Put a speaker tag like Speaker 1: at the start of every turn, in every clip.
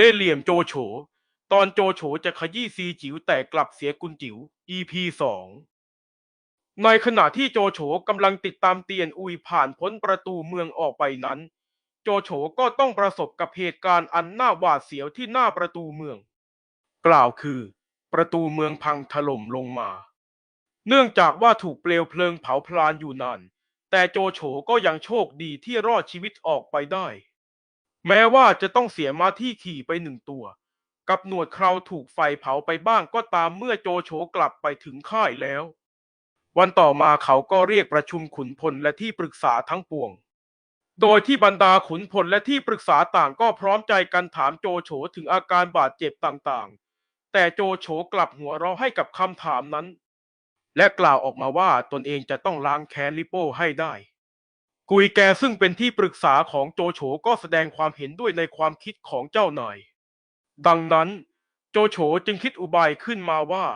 Speaker 1: เล่เหลี่ยมโจโฉ ตอนโจโฉจะขยี้ซีจิ๋วแต่กลับเสียกุนจิ๋ว EP สองในขณะที่โจโฉกำลังติดตามเตียนอุยผ่านพ้นประตูเมืองออกไปนั้น โจโฉก็ต้องประสบกับเหตุการณ์อันน่าหวาดเสียวที่หน้าประตูเมือง กล่าวคือ ประตูเมืองพังถล่มลงมา เนื่องจากว่าถูกเปลวเพลิงเผาพลานอยู่นาน แต่โจโฉก็ยังโชคดีที่รอดชีวิตออกไปได้ แม้ว่าจะต้องเสียม้าที่ขี่ไปหนึ่งตัว กับหนวดเคราถูกไฟเผาไปบ้างก็ตามเมื่อโจโฉกลับไปถึงค่ายแล้ว วันต่อมาเขาก็เรียกประชุมขุนพลและที่ปรึกษาทั้งปวง โดยที่บรรดาขุนพลและที่ปรึกษาต่างก็พร้อมใจกันถามโจโฉถึงอาการบาดเจ็บต่างๆ แต่โจโฉกลับหัวเราะให้กับคำถามนั้น และกล่าวออกมาว่าตนเองจะต้องล้างแค้นลิโป้ให้ได้ กุยแกซึ่งเป็นที่ปรึกษาของโจโฉก็แสดงความเห็นด้วยในความคิดของเจ้านาย ดังนั้น โจโฉจึงคิดอุบายขึ้นมาว่า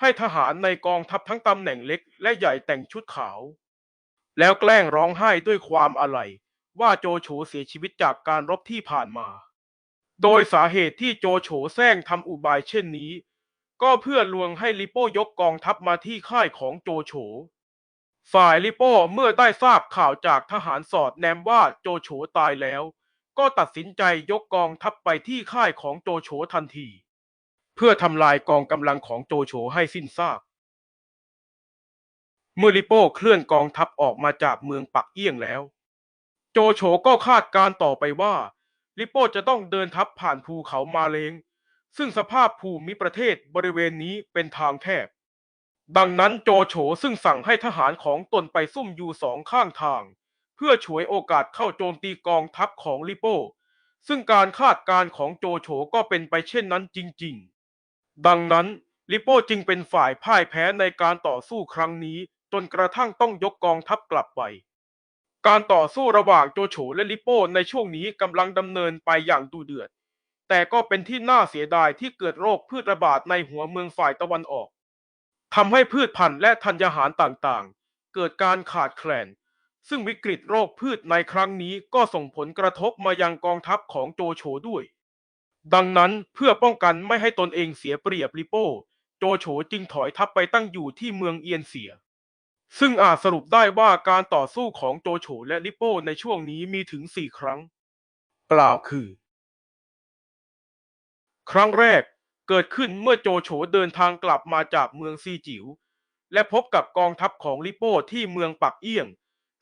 Speaker 1: ให้ทหารในกองทัพทั้งตำแหน่งเล็กและใหญ่แต่งชุดขาว แล้วแกล้งร้องไห้ด้วยความอาลัยว่าโจโฉเสียชีวิตจากการรบที่ผ่านมา โดยสาเหตุที่โจโฉแซงทำอุบายเช่นนี้ ก็เพื่อลวงให้ลิโป้ยกกองทัพมาที่ค่ายของโจโฉ ฝ่ายลิโป้เมื่อได้ทราบข่าวจากทหารสอดแนมว่าโจโฉตายแล้ว ก็ตัดสินใจยกกองทัพไปที่ค่ายของโจโฉทันที เพื่อทำลายกองกำลังของโจโฉให้สิ้นซาก เมื่อลิโป้เคลื่อนกองทัพออกมาจากเมืองปักเอี้ยงแล้ว โจโฉก็คาดการณ์ต่อไปว่า ลิโป้จะต้องเดินทัพผ่านภูเขามาเลงซึ่งสภาพภูมิประเทศบริเวณนี้เป็นทางแคบ ดังนั้นโจโฉซึ่งสั่งให้ทหารของตนไปซุ่มอยู่สองข้างทาง เพื่อฉวยโอกาสเข้าโจมตีกองทัพของลิโป้ ซึ่งการคาดการณ์ของโจโฉก็เป็นไปเช่นนั้นจริงๆ ดังนั้นลิโป้จึงเป็นฝ่ายพ่ายแพ้ในการต่อสู้ครั้งนี้ จนกระทั่งต้องยกกองทัพกลับไป การต่อสู้ระหว่างโจโฉและลิโป้ในช่วงนี้กำลังดำเนินไปอย่างดุเดือด แต่ก็เป็นที่น่าเสียดายที่เกิดโรคพืชระบาดในหัวเมืองฝ่ายตะวันออก ทำให้พืชพันธุ์และธัญญาหารต่างๆ เกิดการขาดแคลน ซึ่งวิกฤตโรคพืชในครั้งนี้ก็ส่งผลกระทบมายังกองทัพของโจโฉด้วย ดังนั้นเพื่อป้องกันไม่ให้ตนเองเสียเปรียบลิโป้ โจโฉจึงถอยทัพไปตั้งอยู่ที่เมืองเอียนเสีย ซึ่งอาจสรุปได้ว่าการต่อสู้ของโจโฉและลิโป้ในช่วงนี้มีถึงสี่ครั้ง กล่าวคือ ครั้งแรก เกิดขึ้นเมื่อโจโฉเดินทางกลับมาจากเมืองซีจิ๋วและพบกับกองทัพของลิโป้ที่เมืองปักเอี้ยง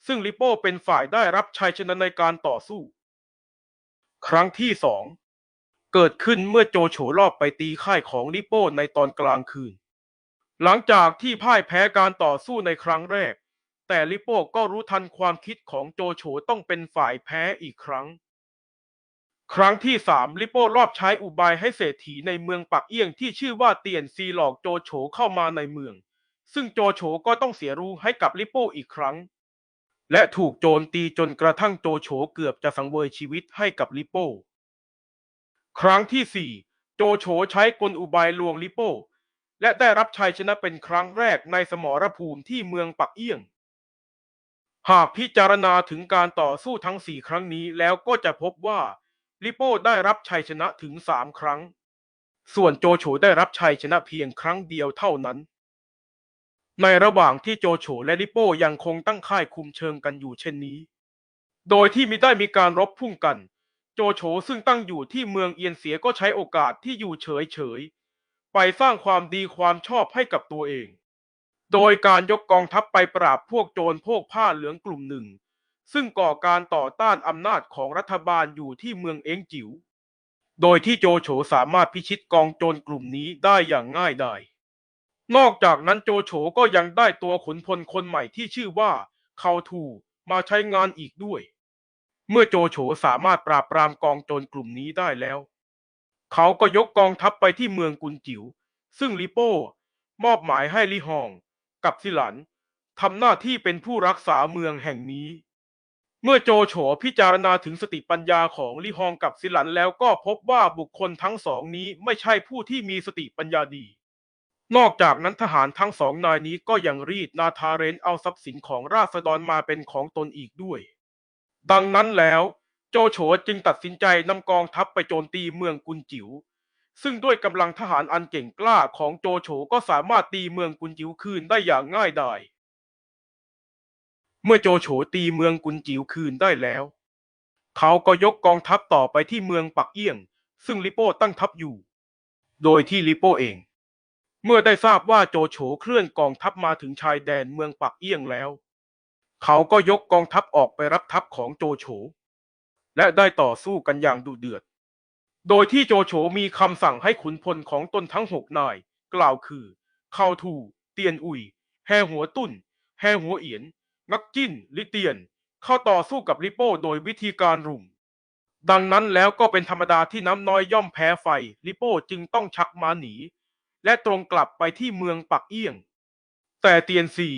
Speaker 1: ซึ่งลิโป้เป็นฝ่ายได้รับชัยชนะในการต่อสู้ ครั้งที่สองเกิดขึ้นเมื่อโจโฉรอบไปตีค่ายของลิโป้ในตอนกลางคืน หลังจากที่พ่ายแพ้การต่อสู้ในครั้งแรก แต่ลิโป้ก็รู้ทันความคิดของโจโฉต้องเป็นฝ่ายแพ้อีกครั้ง ครั้งที่สามลิโป้รอบใช้อุบายให้เศรษฐีในเมืองปักเอี้ยงที่ชื่อว่าเตียนซีหลอกโจโฉเข้ามาในเมือง ซึ่งโจโฉก็ต้องเสียรู้ให้กับลิโป้อีกครั้ง และถูกโจมตีจนกระทั่งโจโฉเกือบจะสังเวยชีวิตให้กับลิโป้ครั้งที่สี่โจโฉใช้กลอุบายลวงลิโป้และได้รับชัยชนะเป็นครั้งแรกในสมรภูมิที่เมืองปักเอี้ยง หากพิจารณาถึงการต่อสู้ทั้งสี่ครั้งนี้แล้วก็จะพบว่า ลิโป้ได้รับชัยชนะถึงสามครั้ง ส่วนโจโฉได้รับชัยชนะเพียงครั้งเดียวเท่านั้น ในระหว่างที่โจโฉและลิโป้ยังคงตั้งค่ายคุมเชิงกันอยู่เช่นนี้ โดยที่มิได้มีการรบพุ่งกัน โจโฉซึ่งตั้งอยู่ที่เมืองเอียนเสียก็ใช้โอกาสที่อยู่เฉยเฉยๆไปสร้างความดีความชอบให้กับตัวเอง โดยการยกกองทัพไปปราบพวกโจรพวกผ้าเหลืองกลุ่มหนึ่ง ซึ่งก่อการต่อต้านอำนาจของรัฐบาลอยู่ที่เมืองเอ็งจิ๋ว โดยที่โจโฉสามารถพิชิตกองโจรกลุ่มนี้ได้อย่างง่ายดาย นอกจากนั้นโจโฉก็ยังได้ตัวขุนพลคนใหม่ที่ชื่อว่าเขาทูมาใช้งานอีกด้วย เมื่อโจโฉสามารถปราบปรามกองโจรกลุ่มนี้ได้แล้ว เขาก็ยกกองทัพไปที่เมืองกุนจิ๋ว ซึ่งลิโป้ มอบหมายให้ลิฮอง กับซิหลันทำหน้าที่เป็นผู้รักษาเมืองแห่งนี้ เมื่อโจโฉพิจารณาถึงสติปัญญาของลิฮองกับซิหลันแล้วก็พบว่าบุคคลทั้งสองนี้ไม่ใช่ผู้ที่มีสติปัญญาดี นอกจากนั้นทหารทั้งสองนายนี้ก็ยังรีดนาทาเรนเอาทรัพย์สินของราษฎรมาเป็นของตนอีกด้วย ดังนั้นแล้วโจโฉจึงตัดสินใจนำกองทัพไปโจมตีเมืองกุนจิ๋วซึ่งด้วยกำลังทหารอันเก่งกล้าของโจโฉก็สามารถตีเมืองกุนจิ๋วคืนได้อย่างง่ายดาย เมื่อโจโฉตีเมืองกุนจิ๋วคืนได้แล้ว เขาก็ยกกองทัพต่อไปที่เมืองปักเอี้ยง ซึ่งลิโป้ตั้งทัพอยู่ โดยที่ลิโป้เอง เมื่อได้ทราบว่าโจโฉเคลื่อนกองทัพมาถึงชายแดนเมืองปักเอี้ยงแล้ว เขาก็ยกกองทัพออกไปรับทัพของโจโฉ และได้ต่อสู้กันอย่างดุเดือด โดยที่โจโฉมีคำสั่งให้ขุนพลของตนทั้งหกนาย กล่าวคือ เข้าทูเตียนอุย แฮหัวตุ้นแฮหัวเอียน งักจิ้นลิเตียน เข้าต่อสู้กับลิโป้โดยวิธีการรุม ดังนั้นแล้วก็เป็นธรรมดาที่น้ำน้อยย่อมแพ้ไฟลิโป้จึงต้องชักมาหนี และตรงกลับไปที่เมืองปักเอี้ยง แต่เตียนซี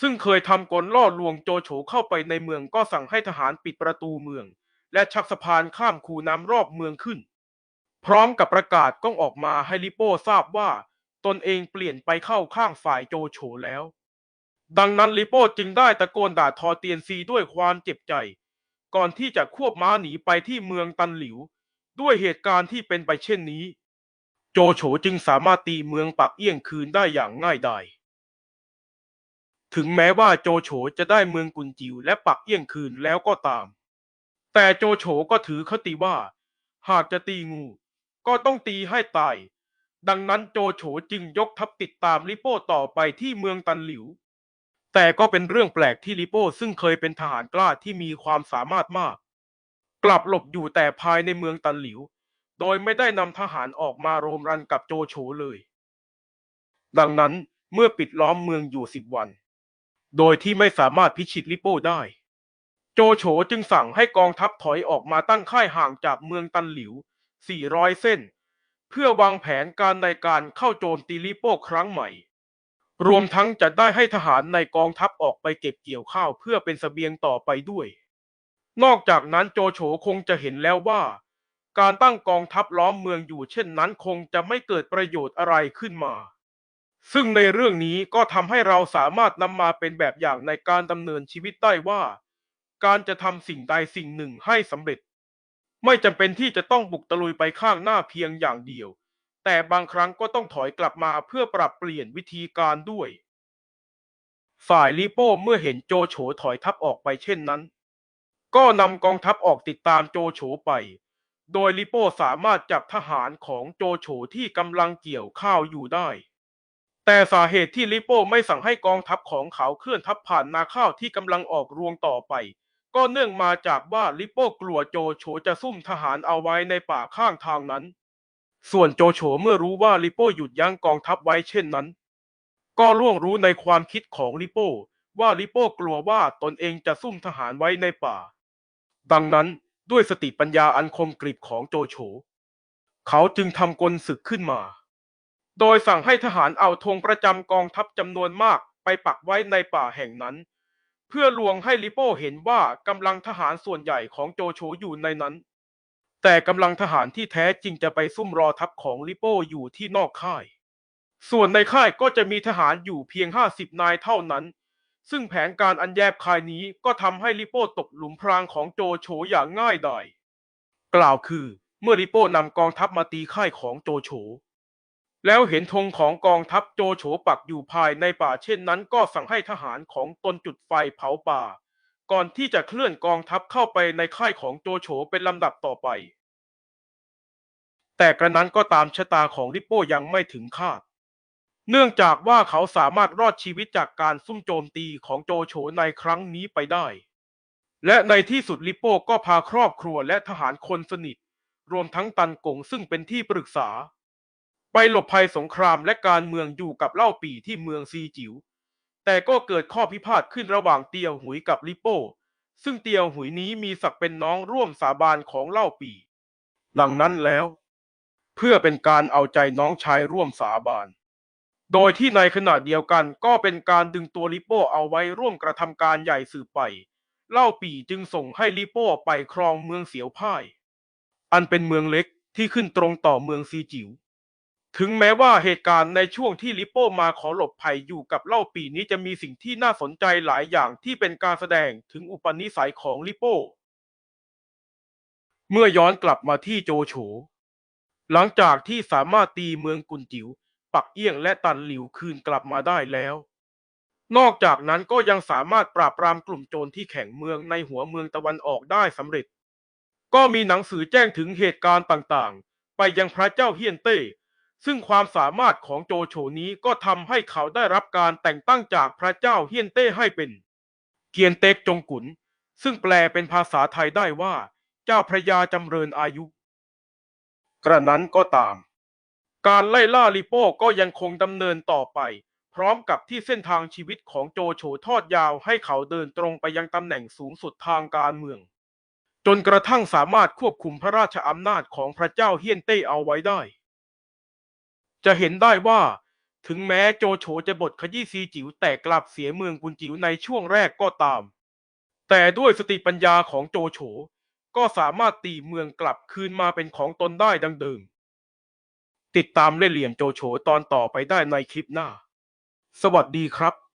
Speaker 1: ซึ่งเคยทำกลล่อลวงโจโฉเข้าไปในเมืองก็สั่งให้ทหารปิดประตูเมือง และชักสะพานข้ามคูน้ำรอบเมืองขึ้น พร้อมกับประกาศก้องออกมาให้ลิโป้ทราบว่า ตนเองเปลี่ยนไปเข้าข้างฝ่ายโจโฉแล้ว ดังนั้นลิโป้จึงได้ตะโกนด่าทอเตียนซีด้วยความเจ็บใจ ก่อนที่จะควบม้าหนีไปที่เมืองตันหลิว ด้วยเหตุการณ์ที่เป็นไปเช่นนี้ โจโฉจึงสามารถตีเมืองปักเอี้ยงคืนได้อย่างง่ายดายถึงแม้ว่าโจโฉจะได้เมืองกุนจิวและปักเอี้ยงคืนแล้วก็ตาม แต่โจโฉก็ถือคติว่า หากจะตีงู ก็ต้องตีให้ตาย ดังนั้นโจโฉจึงยกทัพติดตามลิโป้ต่อไปที่เมืองตันหลิว แต่ก็เป็นเรื่องแปลกที่ลิโป้ซึ่งเคยเป็นทหารกล้าที่มีความสามารถมาก กลับหลบอยู่แต่ภายในเมืองตันหลิว โดยไม่ได้นำทหารออกมาโรมรันกับโจโฉเลย ดังนั้นเมื่อปิดล้อมเมืองอยู่สิบวัน โดยที่ไม่สามารถพิชิตลิโป้ได้ โจโฉจึงสั่งให้กองทัพถอยออกมาตั้งค่ายห่างจากเมืองตันหลิว 400 เส้น เพื่อวางแผนการในการเข้าโจมตีลิโป้ครั้งใหม่ รวมทั้งจะได้ให้ทหารในกองทัพออกไปเก็บเกี่ยวข้าวเพื่อเป็นเสบียงต่อไปด้วย นอกจากนั้นโจโฉคงจะเห็นแล้วว่า การตั้งกองทัพล้อมเมืองอยู่เช่นนั้นคงจะไม่เกิดประโยชน์อะไรขึ้นมา ซึ่งในเรื่องนี้ก็ทำให้เราสามารถนำมาเป็นแบบอย่างในการดำเนินชีวิตได้ว่า การจะทำสิ่งใดสิ่งหนึ่งให้สำเร็จ ไม่จำเป็นที่จะต้องบุกตะลุยไปข้างหน้าเพียงอย่างเดียว แต่บางครั้งก็ต้องถอยกลับมาเพื่อปรับเปลี่ยนวิธีการด้วย ฝ่ายลิโป้เมื่อเห็นโจโฉถอยทัพออกไปเช่นนั้น ก็นำกองทัพออกติดตามโจโฉไป โดยลิโป้สามารถจับทหารของโจโฉที่กำลังเกี่ยวข้าวอยู่ได้ แต่สาเหตุที่ลิโป้ไม่สั่งให้กองทัพของเขาเคลื่อนทัพผ่านนาข้าวที่กำลังออกรวงต่อไป ก็เนื่องมาจากว่าลิโป้กลัวโจโฉจะซุ่มทหารเอาไว้ในป่าข้างทางนั้น ส่วนโจโฉเมื่อรู้ว่าลิโป้หยุดยั้งกองทัพไว้เช่นนั้น ก็ล่วงรู้ในความคิดของลิโป้ว่าลิโป้กลัวว่าตนเองจะซุ่มทหารไว้ในป่า ดังนั้นด้วยสติปัญญาอันคมกริบของโจโฉ เขาจึงทำกลศึกขึ้นมา โดยสั่งให้ทหารเอาธงประจำกองทัพจำนวนมากไปปักไว้ในป่าแห่งนั้น เพื่อลวงให้ลิโป้เห็นว่ากำลังทหารส่วนใหญ่ของโจโฉอยู่ในนั้น แต่กำลังทหารที่แท้จริงจะไปซุ่มรอทัพของลิโป้อยู่ที่นอกค่าย ส่วนในค่ายก็จะมีทหารอยู่เพียง 50 นายเท่านั้น ซึ่งแผนการอันแยบคายนี้ก็ทำให้ลิโป้ตกหลุมพรางของโจโฉอย่างง่ายดายกล่าวคือเมื่อลิโป้นำกองทัพมาตีค่ายของโจโฉแล้วเห็นธงของกองทัพโจโฉปักอยู่ภายในป่าเช่นนั้นก็สั่งให้ทหารของตนจุดไฟเผาป่า ก่อนที่จะเคลื่อนกองทัพเข้าไปในค่ายของโจโฉเป็นลำดับต่อไป แต่กระนั้นก็ตามชะตาของลิปโป้ยังไม่ถึงคาด เนื่องจากว่าเขาสามารถรอดชีวิตจากการซุ่มโจมตีของโจโฉในครั้งนี้ไปได้ และในที่สุดลิปโป้ก็พาครอบครัวและทหารคนสนิท รวมทั้งตันกงซึ่งเป็นที่ปรึกษา ไปหลบภัยสงครามและการเมืองอยู่กับเล่าปีที่เมืองซีจิว๋วแต่ก็เกิดข้อพิพาทขึ้นระหว่างเตียวหุยกับลิปโป้ ซึ่งเตียวหุยนี้มีศักดิ์เป็นน้องร่วมสาบานของเล่าปี่ดังนั้นแล้ว เพื่อเป็นการเอาใจน้องชายร่วมสาบาน โดยที่ในขณะเดียวกันก็เป็นการดึงตัวลิโป้เอาไว้ร่วมกระทำการใหญ่สืบไป เล่าปี่จึงส่งให้ลิโป้ไปครองเมืองเสียวพ่าย อันเป็นเมืองเล็กที่ขึ้นตรงต่อเมืองซีจิ๋วถึงแม้ว่าเหตุการณ์ในช่วงที่ลิโป้มาขอหลบภัยอยู่กับเล่าปีนี้จะมีสิ่งที่น่าสนใจหลายอย่างที่เป็นการแสดงถึงอุปนิสัยของลิโป้ เมื่อย้อนกลับมาที่โจโฉ หลังจากที่สามารถตีเมืองกุนจิ๋วปักเอี้ยงและตันหลิวคืนกลับมาได้แล้ว นอกจากนั้นก็ยังสามารถปราบปรามกลุ่มโจรที่แข่งเมืองในหัวเมืองตะวันออกได้สำเร็จ ก็มีหนังสือแจ้งถึงเหตุการณ์ต่างๆ ไปยังพระเจ้าเฮียนเต้ซึ่งความสามารถของโจโฉนี้ก็ทำให้เขาได้รับการแต่งตั้งจากพระเจ้าเฮียนเต้ให้เป็น เกียนเต็กจงกุนซึ่งแปลเป็นภาษาไทยได้ว่า เจ้าพระยาจำเริญอายุ กระนั้นก็ตาม การไล่ล่าลิโป้ก็ยังคงดำเนินต่อไป พร้อมกับที่เส้นทางชีวิตของโจโฉทอดยาวให้เขาเดินตรงไปยังตำแหน่งสูงสุดทางการเมือง จนกระทั่งสามารถควบคุมพระราชอำนาจของพระเจ้าเฮียนเต้เอาไว้ได้ จะเห็นได้ว่าถึงแม้โจโฉจะบทขยี้ซีจิ๋วแต่กลับเสียเมืองกุนจิ๋วในช่วงแรกก็ตาม แต่ด้วยสติปัญญาของโจโฉ ก็สามารถตีเมืองกลับคืนมาเป็นของตนได้ดังเดิม ติดตามเล่เหลี่ยมโจโฉตอนต่อไปได้ในคลิปหน้า สวัสดีครับ